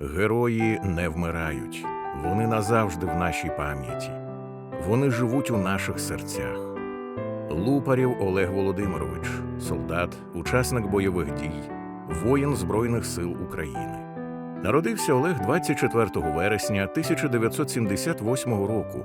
Герої не вмирають, вони назавжди в нашій пам'яті. Вони живуть у наших серцях. Лупарів Олег Володимирович, солдат, учасник бойових дій, воїн Збройних сил України. Народився Олег 24 вересня 1978 року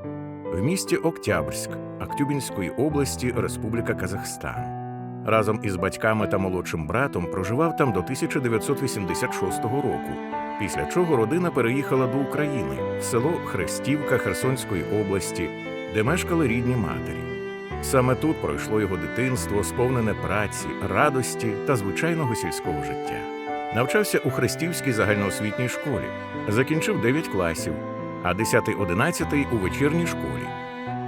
в місті Октябрськ Актюбінської області Республіка Казахстан. Разом із батьками та молодшим братом проживав там до 1986 року, після чого родина переїхала до України в село Хрестівка Херсонської області, де мешкали рідні матері. Саме тут пройшло його дитинство, сповнене праці, радості та звичайного сільського життя. Навчався у Хрестівській загальноосвітній школі, закінчив 9 класів, а 10-11 у вечірній школі.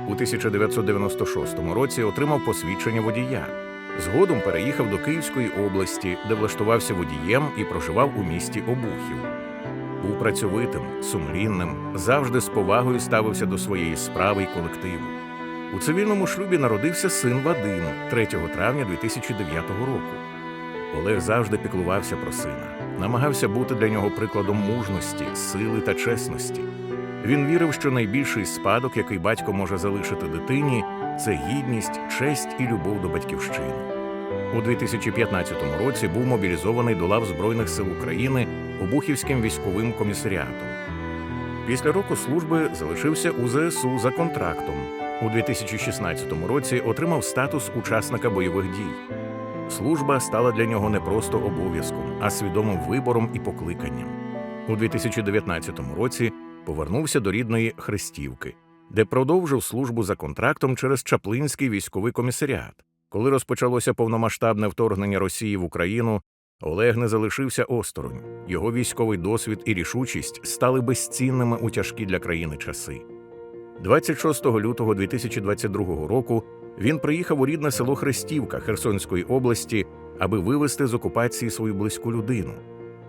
У 1996 році отримав посвідчення водія. Згодом переїхав до Київської області, де влаштувався водієм і проживав у місті Обухів. Був працьовитим, сумлінним, завжди з повагою ставився до своєї справи й колективу. У цивільному шлюбі народився син Вадим 3 травня 2009 року. Олег завжди піклувався про сина, намагався бути для нього прикладом мужності, сили та чесності. Він вірив, що найбільший спадок, який батько може залишити дитині, це гідність, честь і любов до батьківщини. У 2015 році був мобілізований до лав Збройних сил України Обухівським військовим комісаріатом. Після року служби залишився у ЗСУ за контрактом. У 2016 році отримав статус учасника бойових дій. Служба стала для нього не просто обов'язком, а свідомим вибором і покликанням. У 2019 році повернувся до рідної Хрестівки, де продовжив службу за контрактом через Чаплинський військовий комісаріат. Коли розпочалося повномасштабне вторгнення Росії в Україну, Олег не залишився осторонь. Його військовий досвід і рішучість стали безцінними у тяжкі для країни часи. 26 лютого 2022 року він приїхав у рідне село Хрестівка Херсонської області, аби вивезти з окупації свою близьку людину.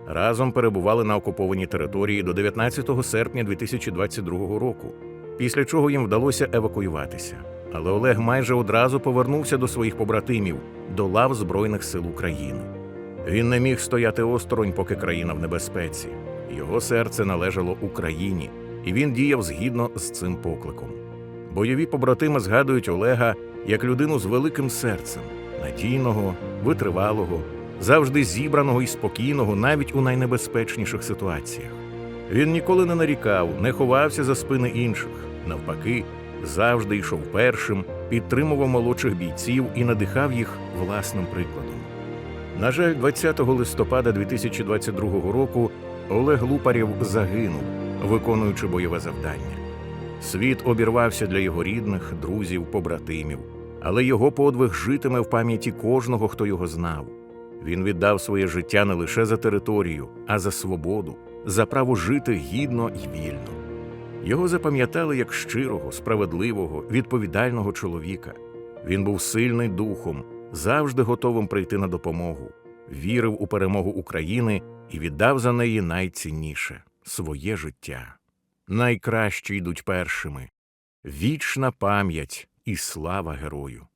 Разом перебували на окупованій території до 19 серпня 2022 року, після чого їм вдалося евакуюватися. Але Олег майже одразу повернувся до своїх побратимів, до лав Збройних сил України. Він не міг стояти осторонь, поки країна в небезпеці. Його серце належало Україні, і він діяв згідно з цим покликом. Бойові побратими згадують Олега як людину з великим серцем, надійного, витривалого, завжди зібраного і спокійного навіть у найнебезпечніших ситуаціях. Він ніколи не нарікав, не ховався за спини інших. Навпаки, завжди йшов першим, підтримував молодших бійців і надихав їх власним прикладом. На жаль, 20 листопада 2022 року Олег Лупарєв загинув, виконуючи бойове завдання. Світ обірвався для його рідних, друзів, побратимів, але його подвиг житиме в пам'яті кожного, хто його знав. Він віддав своє життя не лише за територію, а за свободу, за право жити гідно й вільно. Його запам'ятали як щирого, справедливого, відповідального чоловіка. Він був сильний духом, завжди готовим прийти на допомогу, вірив у перемогу України і віддав за неї найцінніше своє життя. Найкращі йдуть першими. Вічна пам'ять і слава герою.